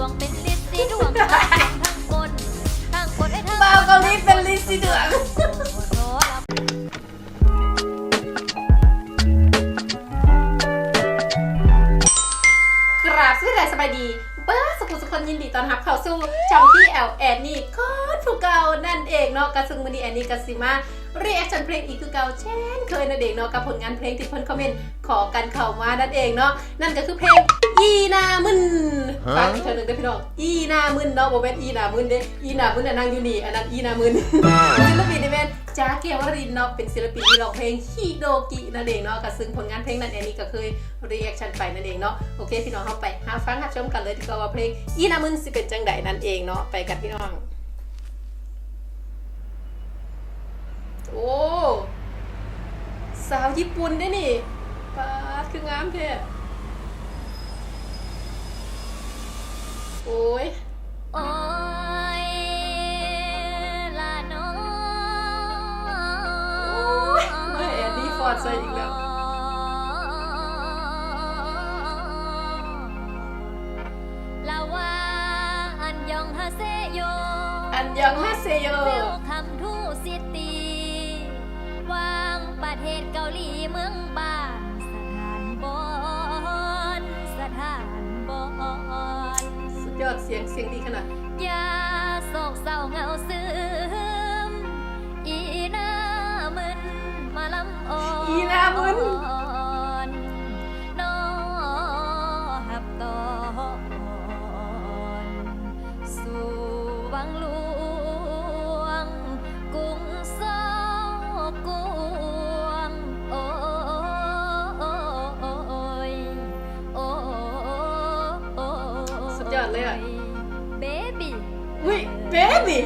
วงเป็นลิสสีดวงทั้งคนทั้งคนไอ้ทั้งบ่าวเกาหลีเป็นลิซิเดืองโอ้รับกราบสวัสดีสบายดีเบิร์สุขสุขคนยินดีต้อนรับเข้าสู่ช่องที่แอลแอนนี่ก็ถูกเก่านั่นเองเนาะกระซึ่งมือนี้แอนนี่กสิมาเรีแอคชั่นเพลงอีกคือเก่าเช่นเคยนั่นเองเนาะกับผลงานเพลงที่เพิ่นคอมเมนต์ขอกันเข้ามานั่นเองเนาะนั่นก็คือเพลงอีนา งอีกเทอหนึ่งได้พี่น้องอีนามึนเนาะโมเมนต์อีนามึนเด้อีนามึนน่ะนั่งอยู่นี่อันนั้นอีนามึนศิลปินในแม่นจ้าเกวรินเนาะเป็นศิลปินที่ร้องเพลงฮิโดกินั่นเองเนาะก็ซึ่งผลงานเพลงนั้นแอนนี่ก็เคยรีแอคชั่นไปนั่นเองเนาะโอเคพี่น้องเข้าไปหาฟังหาชมกันเลยดีกว่าว่าเพลงอีนามึนสิเป็นจังใดนั่นเองเนาะไปกันพี่น้องโอ้สาวญี่ปุ่นได้นี่ปาคืองามแท้ โอ้ยโอ้ยลาน้อโอ้ยไม่แอนนี่ฟอร์ดใส่อีกแล้วลาว่าอันยองฮาเซโย อันยังฮาเซโยเวลคัมทูซิตี้วางประเทศเกาหลีเมืองบ้า อดเสียงเสียงดีขนาดอย่าโศกเศร้าเหงาซึมอีหน้ามึนมาลำอ่อนอีหน้ามึนน อดเลยอะเบบี้อุ้ยเบบี้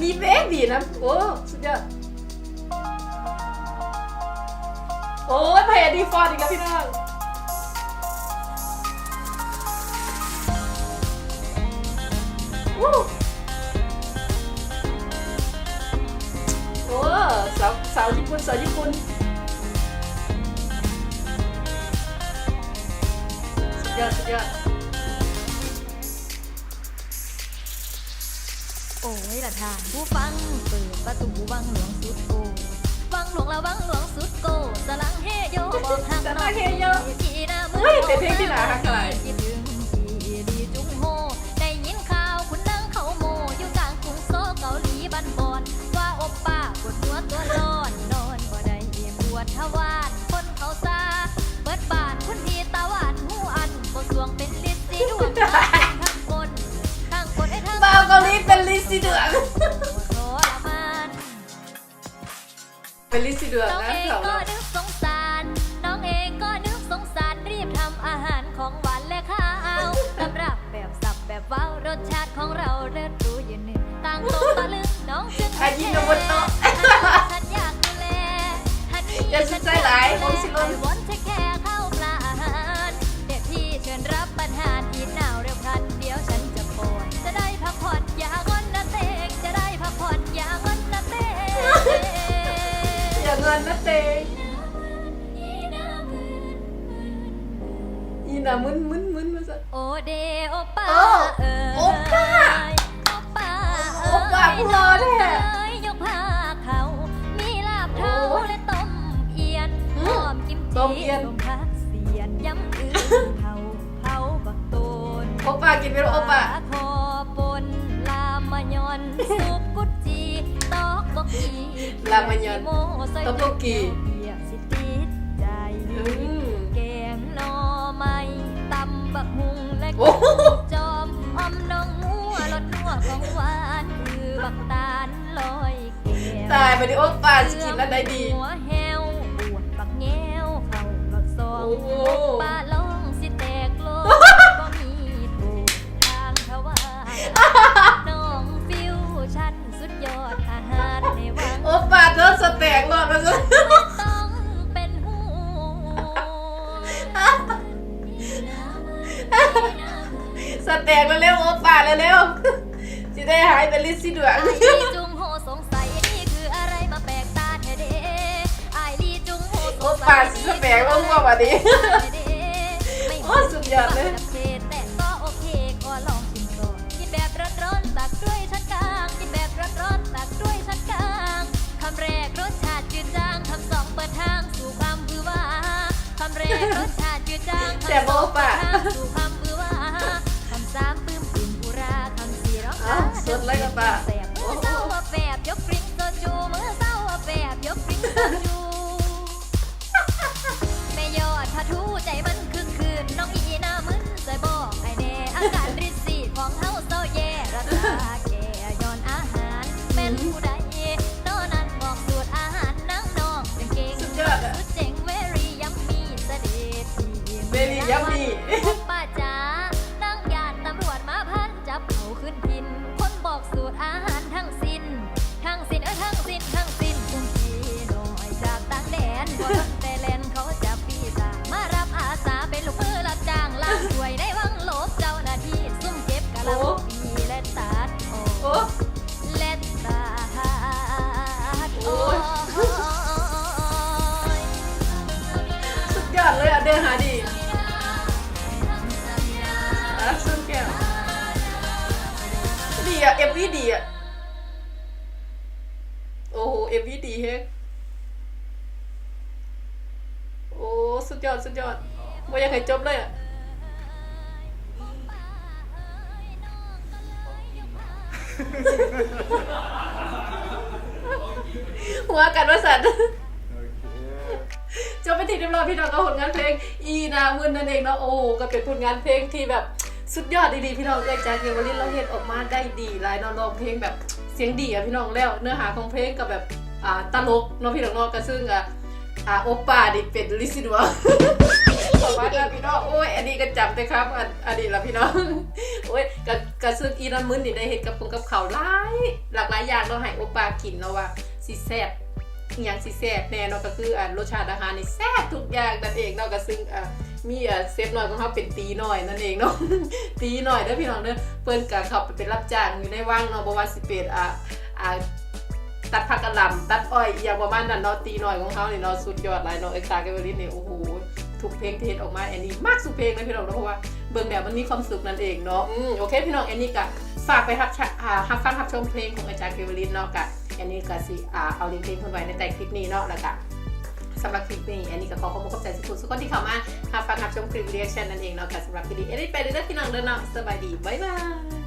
มีเบบี้นะโอ้สุดยอดโอ้ยพยาดีฟอร์ดอีกแล้วพี่น้องวู้โอ้สาวสาวญี่ปุ่นสาวญี่ปุ่น ยอดสุดยอดโอ้ยละทานผู้ฟังเปิดประตูวังหลวงสุดโกวังหลวงละวังหลวงสุดโกสลังเฮโยบอกทางสลังเฮโยจีนามืเฮ้ยเป็นเพลงที่น่ารั ซซี่เดืองทรมานเป็นลิซซี่เดืองน้องนะเองสาวก็เรานึกสงสาร น้องเองก็นึกสงสาร รีบทำอาหารของหวานและข้าวสำหรับแบบสับแบบว้าวรสชาติของเราเลิศรู้ยืนหนึ่งต่างโตตะลึงน้องจึงอายิโนโมโตะฉันอยากดูแลฮันนี่อย่าสนใจหลายผมสิลนไอวอนเทคแค่ข้าวปลาอาหารเด็กพี่เชิญรับประทา เขามีลาบเท้าโอ้และต้มเอียนอืมหอมกิมต้มจีเอียนต้มผักเสียนยำอื่นเผาเผาบักโตนโอป้ากินไปแล้วโอป้า อไม้ตำบักหุงและโอ้กุ้โหงจอมออมน้องหัวรสนัวของหวานคือบักตาลลอยแก้วตายไปดิโอป้าสกินแล้วได้ดี แต่แตกเร็วๆโอป่าเร็วจะได้หายเป็นลิซี่ดวง ไอ้ลีจีไแปลกตาด้ไอ้ง่คืไปลกด้โอ้สุดยอดเลย แต่โบบร้ดวงกิอป้าสิจืงคำาง่ควาว่าคำแรกสชาติองเปิดทางสู่า ดเลยกับปะแสบมือเศร้าว่าแปบยกกริ้งโซจูมือเศร้าว่าแปบยกกริ้งโซจู วีดีอะ โอ้โหเอฟวีดีเฮ้ยโอ้ สุดยอด สุดยอดว่าอยากให้จบเลยอะหัวกันว่าสัตว์จบไปทีเรียบร้อยพี่น้องก็ผลงานเพลง อีนามืนนั่นเองเนาะโอ้ก็เป็นผลงานเพลงที่แบบ สุดยอดดีๆพี่น้องเอ้ยจากเกวลินเราเห็นออกมาได้ดีหลายเนาะร้องเพลงแบบเสียงดีอะพี่น้องแล้ว เนื้อหาของเพลงกับแบบอ่าตลกเนาะพี่น้องเนาะก็ซึ่งอะอ่าโอป้าดิเป็นลิซิดวะขอบคุณนพี่น้องโอ้ยอันนี้ก็จำไปครับอันอันนี้ละพี่น้องโอ้ยกะกะซึ่งอีนามืนนี่ได้เห็นกับคงกับเขาหลายหลากหลายอย่างเราให้โอป้ากินเนาะว่าสิแซ่บอย่างสิแซ่บแน่เนาะก็คืออ่ารสชาติอาหารนี่แซ่บทุกอย่างนั่นเองเนาะก็ซึ่งอ่า มีอ่าเซฟหน้อยของเขาเป็นตีหน้อยนั่นเองเนาะ ตีหน้อยเด้อพี่น้องเด้อเพิ่นก็เขาไปเป็นรับจ้างอยู่ในว่างเนาะบ่ว่าสิเป็นอ่าอ่าตัดผักกะหล่ำตัดอ้อยอย่างประมาณนั้นเนาะตีหน้อยของเขาเนี่เนาะสุดยอดหลายเนาะเอ็กซ์ตาเกเวลินนี่ยโอ้โหทุกเพลงที่เฮ็ดออกมาแอนนี่มากสุดเพลงเลยพี่น้องเนาะเพราะว่าเบิ่งแบบมันมีความสุขนั่นเองเนาะอืมโอเคพี่น้องแอนนี่ก็ฝากไปรับชะอ่ารับฟังรับชมเพลงของอาจารย์เกเวลินเนาะกะอันนี้ก็สิอ่าเอาลิงก์เพลงคนไว้ในใต้คลิปนี้เนาะแล้วก็ สำหรับคลิปนี้ อันนี้ก็ขอขอบคุณขอบใจสุดๆสุกคนที่เข้ามาหาฟังรับชมคลิปเรียกชันนั่นเองเนาะค่ะสำหรับคลิปนี้อันนี้ไปเรื่อยๆพี่น้องเด้อเนาะสบายดีบ๊ายบาย